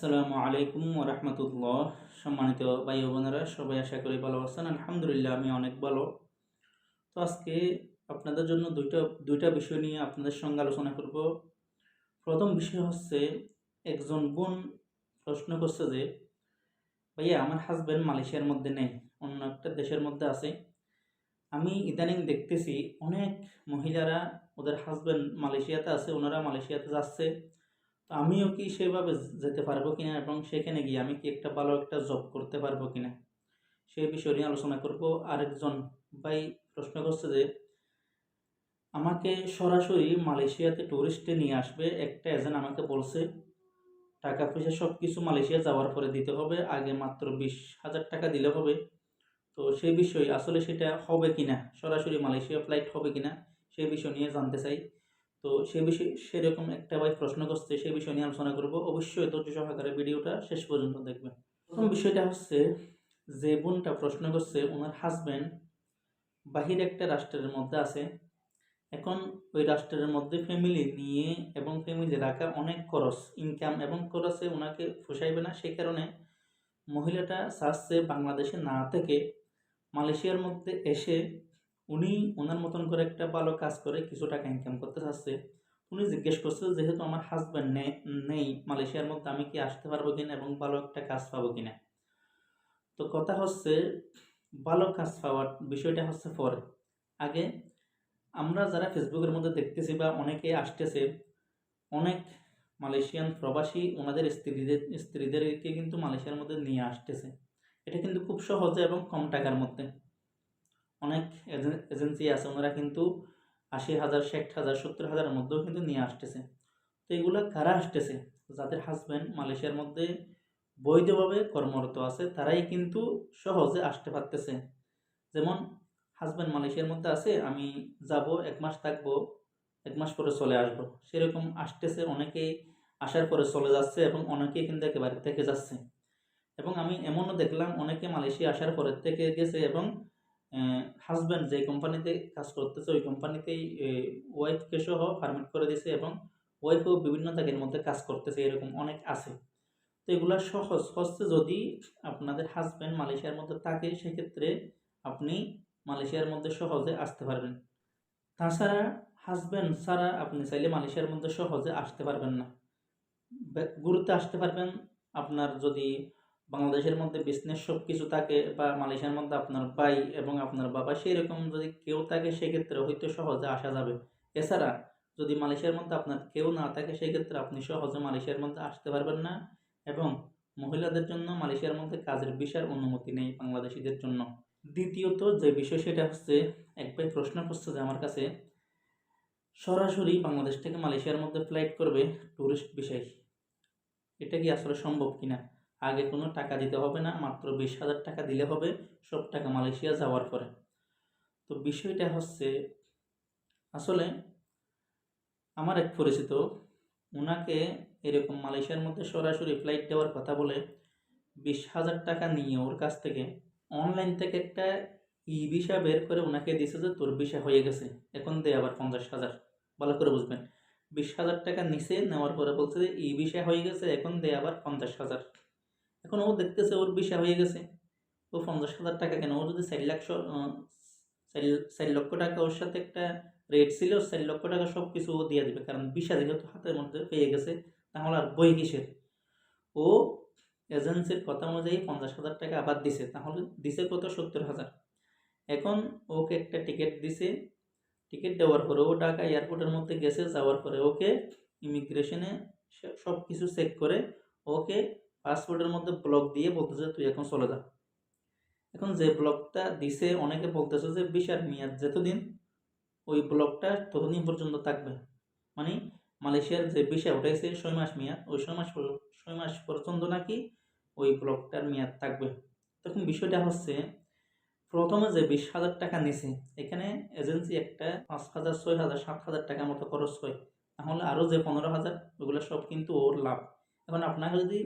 আসসালামু আলাইকুম রহমতুল্লাহ। সম্মানিত ভাই বোনেরা, সবাই আশা করি ভালো আছেন। আলহামদুলিল্লাহ আমি অনেক ভালো। তো আজকে আপনাদের জন্য দুইটা দুইটা বিষয় নিয়ে আপনাদের সঙ্গে আলোচনা করব। প্রথম বিষয় হচ্ছে, একজন বোন প্রশ্ন করছে যে, ভাইয়া, আমার হাজব্যান্ড মালয়েশিয়ার মধ্যে নেই, অন্য একটা দেশের মধ্যে আছে। আমি ইদানিং দেখতেছি অনেক মহিলারা ওদের হাজব্যান্ড মালয়েশিয়াতে আছে, ওনারা মালয়েশিয়াতে যাচ্ছে। তো আমিও কি সেভাবে যেতে পারব কিনা এবং সেখানে গিয়ে আমি কি একটা ভালো একটা জব করতে পারব কিনা? সেই বিষয় নিয়ে আলোচনা করব। আরেকজন ভাই প্রশ্ন করছে যে, আমাকে সরাসরি মালয়েশিয়াতে ট্যুরিস্টে নিয়ে আসবে, একটা এজেন্ট আমাকে বলছে, টাকা পয়সা সব কিছু মালয়েশিয়া যাওয়ার পরে দিতে হবে, আগে মাত্র বিশ হাজার টাকা দিলে হবে। তো সেই বিষয়ে আসলে সেটা হবে কিনা? সরাসরি মালয়েশিয়া ফ্লাইট হবে কিনা? সেই বিষয় নিয়ে জানতে চাই। তো সে বিষয়ে সেরকম একটা ভাই প্রশ্ন করছে সেই বিষয় নিয়ে আলোচনা করব। অবশ্যই ধৈর্য সহকারে ভিডিওটা শেষ পর্যন্ত দেখবেন। প্রথম বিষয়টা হচ্ছে যে বোনটা প্রশ্ন করছে, ওনার হাজব্যান্ড বাহির একটা রাষ্ট্রের মধ্যে আছে। এখন ওই রাষ্ট্রের মধ্যে ফ্যামিলি নিয়ে এবং ফ্যামিলি রাখা অনেক খরচ ইনকাম এবং খরচে ওনাকে পোষাইবে না। সেই কারণে মহিলাটা চাচ্ছে বাংলাদেশে না থেকে মালয়েশিয়ার মধ্যে এসে উনি ওনার মতন করে একটা ভালো কাজ করে কিছু টাকা ইনকাম করতে চাচ্ছে। উনি জিজ্ঞেস করছে যেহেতু আমার হাজব্যান্ড নেই, মালয়েশিয়ার মধ্যে আমি কি আসতে পারব কিনা এবং ভালো একটা কাজ পাবো কিনা? তো কথা হচ্ছে, ভালো কাজ পাওয়ার বিষয়টা হচ্ছে পরে। আগে আমরা যারা ফেসবুকের মধ্যে দেখতেছি বা অনেকে আসতেছে, অনেক মালয়েশিয়ান প্রবাসী ওনাদের স্ত্রীদের, স্ত্রীদেরকে কিন্তু মালয়েশিয়ার মধ্যে নিয়ে আসতেছে। এটা কিন্তু খুব সহজে এবং কম টাকার মধ্যে। অনেক এজেন্সি আছে, ওনারা কিন্তু আশি হাজার, ষাট হাজার, সত্তর হাজারের মধ্যেও কিন্তু নিয়ে আসতেছে। তো এগুলো কারা আসতেছে? যাদের হাজব্যান্ড মালয়েশিয়ার মধ্যে বৈধভাবে কর্মরত আছে, তারাই কিন্তু সহজে আসতে পারতেছে। যেমন হাজব্যান্ড মালয়েশিয়ার মধ্যে আছে, আমি যাব, এক মাস থাকব, এক মাস পরে চলে আসব। সেরকম আসতেছে, অনেকেই আসার পরে চলে যাচ্ছে এবং অনেকেই কিন্তু একেবারে থেকে যাচ্ছে। এবং আমি এমনও দেখলাম, অনেকে মালয়েশিয়া আসার পরে থেকে গেছে এবং হাজব্যান্ড যে কোম্পানিতে কাজ করতেছে, ওই কোম্পানিতেই ওয়াইফকে সহ পারমিট করে দিয়েছে এবং ওয়াইফও বিভিন্ন জায়গার মধ্যে কাজ করতেছে, এরকম অনেক আছে। তো এগুলো সহজ। হচ্ছে যদি আপনাদের হাজব্যান্ড মালয়েশিয়ার মধ্যে থাকে, সেক্ষেত্রে আপনি মালয়েশিয়ার মধ্যে সহজে আসতে পারবেন। তাছাড়া হাজব্যান্ড ছাড়া আপনি চাইলে মালয়েশিয়ার মধ্যে সহজে আসতে পারবেন না। ঘুরতে আসতে পারবেন আপনার যদি বাংলাদেশের মধ্যে বিজনেস সব কিছু থাকে বা মালয়েশিয়ার মধ্যে আপনার ভাই এবং আপনার বাবা সেই রকম যদি কেউ থাকে, সেক্ষেত্রে হয়তো সহজে আসা যাবে। এছাড়া যদি মালয়েশিয়ার মধ্যে আপনার কেউ না থাকে, সেক্ষেত্রে আপনি সহজে মালয়েশিয়ার মধ্যে আসতে পারবেন না এবং মহিলাদের জন্য মালয়েশিয়ার মধ্যে কাজের বিষয়ের অনুমতি নেই বাংলাদেশিদের জন্য। দ্বিতীয়ত যে বিষয়, সেটা হচ্ছে, এক ভাই প্রশ্ন করছে যে আমার কাছে, সরাসরি বাংলাদেশ থেকে মালয়েশিয়ার মধ্যে ফ্লাইট করবে ট্যুরিস্ট বিষয়। এটা কি আসলে সম্ভব কিনা? আগে কোনো টাকা দিতে হবে না, মাত্র বিশ হাজার টাকা দিলে হবে, সব টাকা মালয়েশিয়া যাওয়ার পরে। তো বিষয়টা হচ্ছে, আসলে আমার এক পরিচিত ওনাকে এরকম মালয়েশিয়ার মধ্যে সরাসরি ফ্লাইট দেওয়ার কথা বলে বিশ হাজার টাকা নিয়ে ওর কাছ থেকে অনলাইন থেকে একটা ই ভিসা বের করে ওনাকে দিছে যে তোর ভিসা হয়ে গেছে, এখন দে আবার পঞ্চাশ হাজার। ভালো করে বুঝবেন। বিশ হাজার টাকা নিচে নেওয়ার পরে বলছে যে ই ভিসা হয়ে গেছে, এখন দে আবার পঞ্চাশ হাজার। এখন ও দেখতেছে, ওর বিষা হয়ে গেছে। ও পঞ্চাশ হাজার টাকা কেন? ও যদি চার লাখ চার লক্ষ টাকা ওর সাথে একটা রেট ছিল চার লক্ষ টাকা সব কিছু ও দিয়ে দিবে। কারণ বিষা যেহেতু হাতের মধ্যে পেয়ে গেছে, তাহলে আর বই কিসের? ও এজেন্সির কথা অনুযায়ী পঞ্চাশ হাজার টাকা আবার দিছে, তাহলে দিছে কত? সত্তর হাজার। এখন ওকে একটা টিকিট দিছে। টিকিট দেওয়ার পরে ও ঢাকা এয়ারপোর্টের মধ্যে গেছে, যাওয়ার পরে ওকে ইমিগ্রেশনে সব কিছু চেক করে, ওকে পাসপোর্টের মধ্যে ব্লক দিয়ে বলতেছে, তুই এখন চলে যা। এখন যে ব্লকটা দিছে, অনেকে বলতেছে যে বিশার মেয়াদ যতদিন, ওই ব্লকটা ততদিন পর্যন্ত থাকবে। মানে মালয়েশিয়ার যে বিষয় উঠেছে ছয় মাস মেয়াদ, ওই ছয় মাস ছয় মাস পর্যন্ত নাকি ওই ব্লকটার মেয়াদ থাকবে। তখন বিষয়টা হচ্ছে, প্রথমে যে বিশ হাজার টাকা নিছে, এখানে এজেন্সি একটা পাঁচ হাজার, ছয় হাজার, সাত হাজার টাকার মতো খরচ হয়। তাহলে আরও যে পনেরো হাজার, ওগুলো সব কিন্তু ওর লাভ। এখন আপনাকে যদি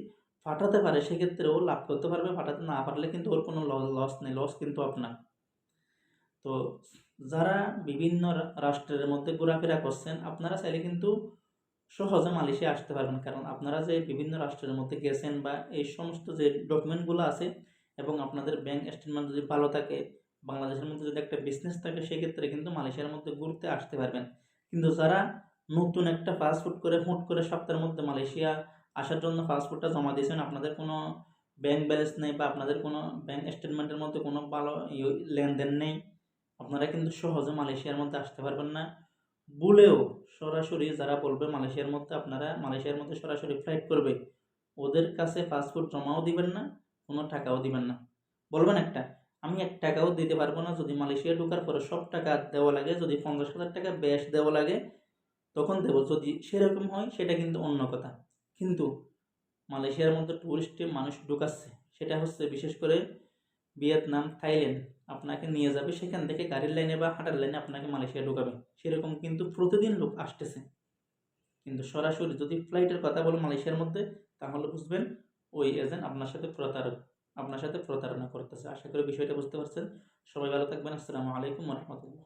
ফাটাতে পারে, সেক্ষেত্রে ও লাভ করতে পারবে। ফাটাতে না পারলে কিন্তু ওর কোনো লস নেই, লস কিন্তু আপনার। তো যারা বিভিন্ন রাষ্ট্রের মধ্যে ঘোরাফেরা করছেন, আপনারা চাইলে কিন্তু সহজে মালয়েশিয়া আসতে পারবেন। কারণ আপনারা যে বিভিন্ন রাষ্ট্রের মধ্যে গেছেন বা এই সমস্ত যে ডকুমেন্টগুলো আছে এবং আপনাদের ব্যাংক স্টেটমেন্ট যদি ভালো থাকে, বাংলাদেশের মধ্যে যদি একটা বিজনেস থাকে, সেক্ষেত্রে কিন্তু মালয়েশিয়ার মধ্যে ঘুরতে আসতে পারবেন। কিন্তু যারা নতুন একটা ফাস্টফুড করে, হুট করে সপ্তাহের মধ্যে মালয়েশিয়া আসার জন্য পাসপোর্টটা জমা দিয়েছেন। আপনাদের কোনো ব্যাংক ব্যালেন্স নেই বা আপনাদের কোনো ব্যাংক স্টেটমেন্টের মধ্যে কোনো ভালো ইয়ে- লেনদেন নেই। আপনারা কিন্তু সহজে মালয়েশিয়ার মধ্যে আসতে পারবেন না। বলেও সরাসরি যারা বলবে মালয়েশিয়ার মধ্যে, আপনারা মালয়েশিয়ার মধ্যে সরাসরি ফ্লাইট করবে, ওদের কাছে পাসপোর্ট জমাও দিবেন না, কোনো টাকাও দিবেন না। বলবেন একটা, আমি এক টাকাও দিতে পারব না। যদি মালয়েশিয়া ঢোকার পরে সব টাকা দেওয়া লাগে, যদি পঞ্চাশ হাজার টাকা ব্যাস দেওয়া লাগে, তখন দেবো। যদি সেরকম হয়, সেটা কিন্তু অন্য কথা। কিন্তু মালয়েশিয়ার মধ্যে টুরিস্টে মানুষ ঢুকাচ্ছে। সেটা হচ্ছে বিশেষ করে ভিয়েতনাম, থাইল্যান্ড। আপনাকে নিয়ে যাবে, সেখান থেকে গাড়ির লাইনে বা হাঁটার লাইনে আপনাকে মালয়েশিয়া ঢুকাবে। সেরকম কিন্তু প্রতিদিন লোক আসতেছে। কিন্তু সরাসরি যদি ফ্লাইটের কথা বলো মালয়েশিয়ার মধ্যে, তাহলে বুঝবেন ওই এজেন্ট আপনার সাথে প্রতারক আপনার সাথে প্রতারণা করতেছে। আশা করি বিষয়টা বুঝতে পারছেন। সবাই ভালো থাকবেন। আসসালামু আলাইকুম রহমতুল্লাহ।